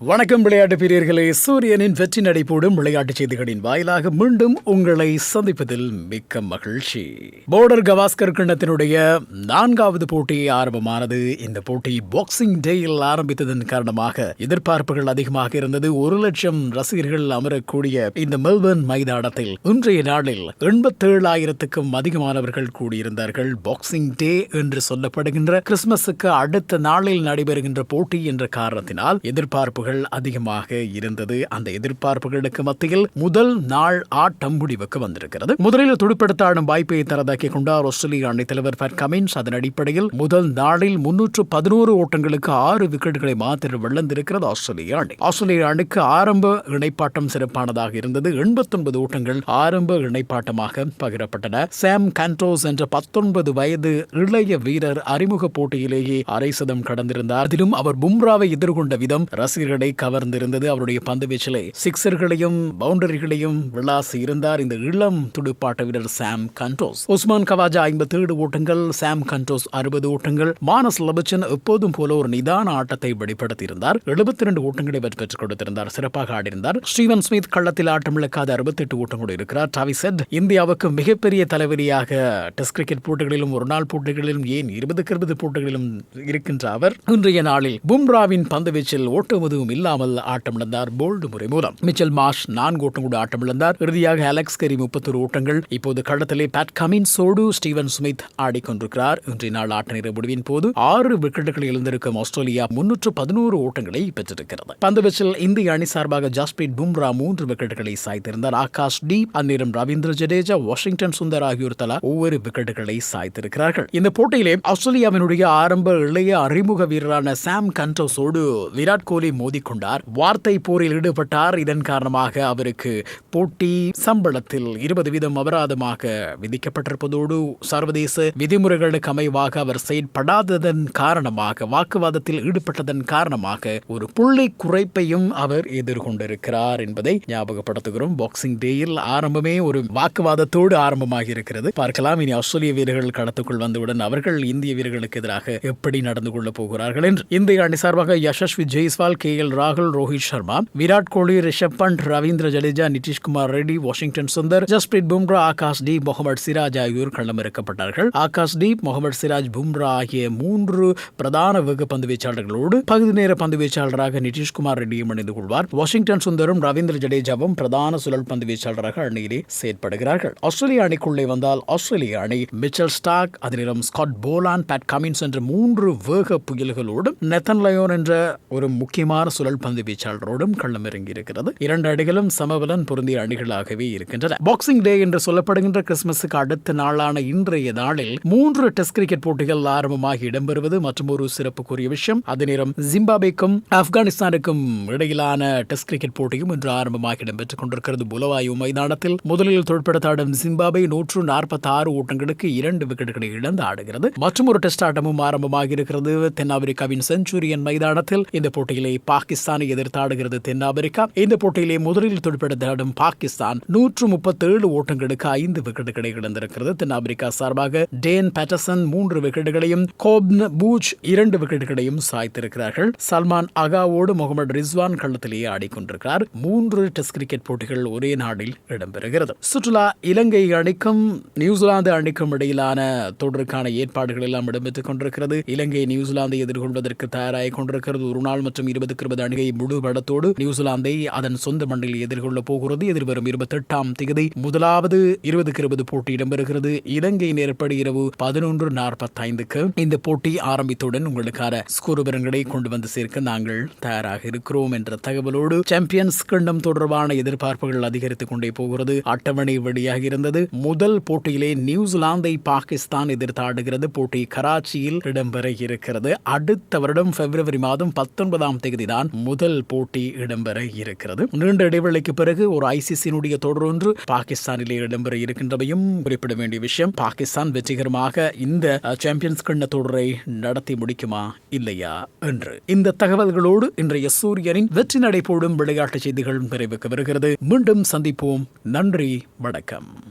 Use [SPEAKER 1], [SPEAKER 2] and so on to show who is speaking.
[SPEAKER 1] வணக்கம் விளையாட்டு பிரியர்களே. சூரியனின் வெற்றி நடைபோடும் விளையாட்டுச் செய்திகளின் வாயிலாக மீண்டும் உங்களை சந்திப்பதில் மிக்க மகிழ்ச்சி. போர்டர் கவாஸ்கர் கிண்ணத்தினுடைய நான்காவது போட்டி ஆரம்பமானது. இந்த போட்டி பாக்ஸிங் டேயில் ஆரம்பித்ததன் காரணமாக எதிர்பார்ப்புகள் அதிகமாக இருந்தது. ஒரு லட்சம் ரசிகர்கள் அமரக்கூடிய இந்த மெல்பர்ன் மைதானத்தில் இன்றைய நாளில் எண்பத்தேழாயிரத்துக்கும் அதிகமானவர்கள் கூடியிருந்தார்கள். பாக்ஸிங் டே என்று சொல்லப்படுகின்ற கிறிஸ்துமஸுக்கு அடுத்த நாளில் நடைபெறுகின்ற போட்டி என்ற காரணத்தினால் எதிர்பார்ப்புகள் அதிகமாக இருந்தது. அந்த எதிர்பார்ப்புகளுக்கு மத்தியில் முதல் நாள் ஆட்டம் முடிவுக்கு வந்திருக்கிறது. முதலில் துடுப்படுத்த ஆடும் வாய்ப்பை தரதாக்கிக் கொண்டார் ஆஸ்திரேலிய அணி தலைவர் பட் கமின்ஸ் அதன் அடிப்படையில் முதல் நாளில் முன்னூற்று பதினோரு ஓட்டங்களுக்கு ஆறு விக்கெட்டுகளை மாத்திரம் விழுந்திருக்கிறது ஆஸ்திரேலிய அணி. ஆஸ்திரேலிய அணிக்கு ஆரம்ப இணைப்பாட்டம் சிறப்பானதாக இருந்தது. எண்பத்தொன்பது ஓட்டங்கள் ஆரம்ப இணைப்பாட்டமாக பகிரப்பட்டன. சாம் கண்ட்ரோஸ் என்ற பத்தொன்பது வயது இளைய வீரர் அறிமுக போட்டியிலேயே அரை சதம் கடந்திருந்தார். அதிலும் அவர் பும்ராவை எதிர்கொண்ட விதம் ரசிகர்கள் கவர்ந்திருந்தது. அவருடைய பந்து வீச்சிலே சிக்ஸர்களையும் பவுண்டரிகளையும் விளாசி இருந்தார் இந்த இளம் துடுப்பாட்ட வீரர் சாம் கண்டோஸ் உஸ்மான் கவாஜா ஐம்பத்தி ஏழு ஓட்டங்கள் சாம் கண்டோஸ் அறுபது ஓட்டங்கள். மானஸ் லபச்சன் எப்போதும் போல ஒரு நிதான ஆட்டத்தை வெளிப்படுத்தியிருந்தார். எழுபத்தி இரண்டு ஓட்டங்களை வெற்றி பெற்றுக் கொடுத்திருந்தார். சிறப்பாக ஆடியிருந்தார். ஸ்டீவன் ஸ்மித் கள்ளத்தில் ஆட்டமிழக்காத அறுபத்தி எட்டு கூட இருக்கிறார். டாவிசெட் இந்தியாவுக்கு மிகப்பெரிய தலைவலியாக டெஸ்ட் கிரிக்கெட் போட்டிகளிலும் ஒரு நாள் போட்டிகளிலும் ஏன் இருபதுக்கு இருபது போட்டிகளிலும் இருக்கின்ற அவர் இன்றைய நாளில் பும்ராவின் பந்து வீச்சில் ஓட்டுவதும் எதுவும் இல்லாமல் ஆட்டம் இழந்தார் போல்டு முறை மூலம். மிச்சல் மாஷ் நான்கு ஓட்டம் கூட ஆட்டம் இழந்தார். இறுதியாக அலெக்ஸ் கரி முப்பத்தொரு ஓட்டங்கள். இப்போது களத்திலே பேட் கமின் சோடு ஸ்டீவன் சுமித் ஆடிக்கொண்டிருக்கிறார் இன்றைய நாள் ஆட்ட நேர முடிவின் போது ஆறு விக்கெட்டுகள் இழந்திருக்கும் ஆஸ்திரேலியா முன்னூற்று பதினோரு ஓட்டங்களை பெற்றிருக்கிறது. பந்துவீச்சில் இந்திய அணி சார்பாக ஜாஸ்பிரீத் பும்ரா மூன்று விக்கெட்டுகளை சாய்த்திருந்தார். ஆகாஷ் டீப் அந்நேரம் ரவீந்திர ஜடேஜா வாஷிங்டன் சுந்தர் ஆகியோர் தலா ஒவ்வொரு விக்கெட்டுகளை சாய்த்திருக்கிறார்கள். இந்த போட்டியிலே ஆஸ்திரேலியாவினுடைய ஆரம்ப இளைய அறிமுக வீரரான சாம் கண்டோஸோடு விராட் கோலி மோதி எழுதி கொண்டார் வார்த்தை போரில் ஈடுபட்டார். இதன் காரணமாக அவருக்கு போட்டி சம்பளத்தில் இருபது வீதம் அபராதமாக விதிக்கப்பட்டிருப்பதோடு சர்வதேச விதிமுறைகளுக்கு அமைவாக அவர் செயற்படாததன் காரணமாக வாக்குவாதத்தில் ஈடுபட்டதன் காரணமாக ஒரு புள்ளி குறைப்பையும் அவர் எதிர்கொண்டிருக்கிறார் என்பதை ஞாபகப்படுத்துகிறோம். பாக்ஸிங் டேயில் ஆரம்பமே ஒரு வாக்குவாதத்தோடு ஆரம்பமாகி இருக்கிறது. பார்க்கலாம் இனி ஆஸ்திரேலிய வீரர்கள் களத்துக்குள் வந்தவுடன் அவர்கள் இந்திய வீரர்களுக்கு எதிராக எப்படி நடந்து கொள்ளப் போகிறார்கள் என்று. இந்திய அணி சார்பாக யசஸ்வி ஜெய்ஸ்வால் கே எல் ராகுல் ரோஹித் சர்மா விராட் கோலி ரிஷப் பண்ட் ரவீந்திர ஜடேஜா நிதிஷ்குமார் ரெட்டி வாஷிங்டன் சுந்தர் ஜஸ்பிரீத் பும்ரா ஆகாஷ் டி முகமது சிராஜ் ஆகியோர் களமிறக்கப்பட்டார்கள் ஆகாஷ் டி முகமது சிராஜ் பும்ரா ஆகிய மூன்று பிரதான வெகு பந்து வீச்சாளர்களோடு பகுதி நேர பந்து வீச்சாளராக நிதிஷ்குமார் ரெட்டியும் இணைந்து கொள்வார் வாஷிங்டன் சுந்தரும் ரவீந்திர ஜடேஜாவும் பிரதான சுழல் பந்து வீச்சாளராக அணியிலே செயற்படுகிறார்கள் ஆஸ்திரேலிய அணிக்குள்ளே வந்தால் ஆஸ்திரேலிய அணி மிச்சல் ஸ்டாக் அதிலும் ஸ்காட் போலான் பேட் கமின்ஸ் என்ற மூன்று வேக புயல்களோடும் நெத்தன் லயோன் என்ற ஒரு முக்கியமான சுழல் பந்து வீச்சாளரோடும் களம் இருக்கிறது. இரண்டு அணிகளும் சமபலன் பொருந்திய அணிகளாகவே இருக்கின்றன. பாக்ஸிங் டே என்று சொல்லப்படுகின்ற கிறிஸ்துமஸுக்கு அடுத்த நாளான இன்றைய நாளில் மூன்று டெஸ்ட் கிரிக்கெட் போட்டிகள் ஆரம்பமாகி இடம்பெறுவது மற்றும் ஒரு சிறப்புக்குரிய விஷயம். அதே நேரம் ஜிம்பாபேக்கும் ஆப்கானிஸ்தானுக்கும் இடையிலான டெஸ்ட் கிரிக்கெட் போட்டியும் இன்று ஆரம்பமாக இடம்பெற்றுக் கொண்டிருக்கிறது. புலவாயு மைதானத்தில் முதலில் தொழிற்படுத்தாடும் ஜிம்பாபே நூற்று நாற்பத்தி ஆறு ஓட்டங்களுக்கு இரண்டு விக்கெட்டுகளை இழந்து ஆடுகிறது. மற்றும் ஒரு டெஸ்ட் ஆட்டமும் ஆரம்பமாக இருக்கிறது. தென்னாப்பிரிக்காவின் செஞ்சுரியன் மைதானத்தில் இந்த போட்டியிலே பாகிஸ்தானை எதிர்த்தாடுகிறது தென்னாப்பிரிக்கா இந்த போட்டியிலே முதலில் தொழிற்படுத்தாடும் பாகிஸ்தான் நூற்று முப்பத்தேழு ஓட்டங்களுக்கு ஐந்து விக்கெட்டுகளை இழந்திருக்கிறது. தென்னாப்பிரிக்கா சார்பாக டேன் பேட்டர்சன் மூன்று விக்கெட்டுகளையும் கோப்ன் பூச் இரண்டு விக்கெட்டுகளையும் சாய்த்திருக்கிறார்கள். சல்மான் அகாவோடு முகமது ரிஸ்வான் களத்திலேயே ஆடிக்கொண்டிருக்கிறார். மூன்று டெஸ்ட் கிரிக்கெட் போட்டிகள் ஒரே நாளில் இடம்பெறுகிறது. சுற்றுலா இலங்கை அணிக்கும் நியூசிலாந்து அணிக்கும் இடையிலான தொடருக்கான ஏற்பாடுகள் எல்லாம் இடம்பெற்றுக் கொண்டிருக்கிறது. இலங்கை நியூசிலாந்தை எதிர்கொள்வதற்கு தயாராகி கொண்டிருக்கிறது. ஒரு நாள் மற்றும் இருபதுக்கு இருபது அணிகை முழு படத்தோடு நியூசிலாந்தை அதன் சொந்த மண்ணில் எதிர்கொள்ளப் போகிறது. எதிர்வரும் இருபத்தி எட்டாம் தேதி முதலாவது இருபதுக்கு இருபது போட்டி இடம்பெறுகிறது. இலங்கை நேரப்படி இரவு பதினொன்று நாற்பத்தைந்துக்கு இந்த போட்டி ஆரம்பித்தவுடன் உங்களுக்கான ஸ்கோர் விவரங்களை கொண்டு வந்து சேர்க்க நாங்கள் தயாராக இருக்கிறோம் என்ற தகவலோடு சாம்பியன்ஸ் கிண்ணம் தொடர்பான எதிர்பார்ப்புகள் அதிகரித்துக் கொண்டே போகிறது. அட்டவணை வெளியாக இருந்தது. முதல் போட்டியிலே நியூசிலாந்தை பாகிஸ்தான் எதிர்த்தாடுகிறது. போட்டி கராச்சியில் இடம்பெற இருக்கிறது. அடுத்த வருடம் பிப்ரவரி மாதம் பத்தொன்பதாம் தேதி தான் முதல் போட்டி இடம்பெற இருக்கிறது. நீண்ட இடைவெளிக்கு பிறகு ஒரு ஐசிசியினுடைய தொடர் ஒன்று பாகிஸ்தானிலே இடம்பெற இருக்கின்றவையும் குறிப்பிட வேண்டிய விஷயம். பாகிஸ்தான் வெற்றிகரமாக இந்த சாம்பியன்ஸ் கிண்ண தொடரை நடத்தி முடிக்குமா இல்லையா என்று. இந்த தகவல்களோடு இன்றைய சூரியனின் வெற்றி நடைபோடும் விளையாட்டு செய்திகள் நிறைவுக்கு வருகிறது. மீண்டும் சந்திப்போம். நன்றி வணக்கம்.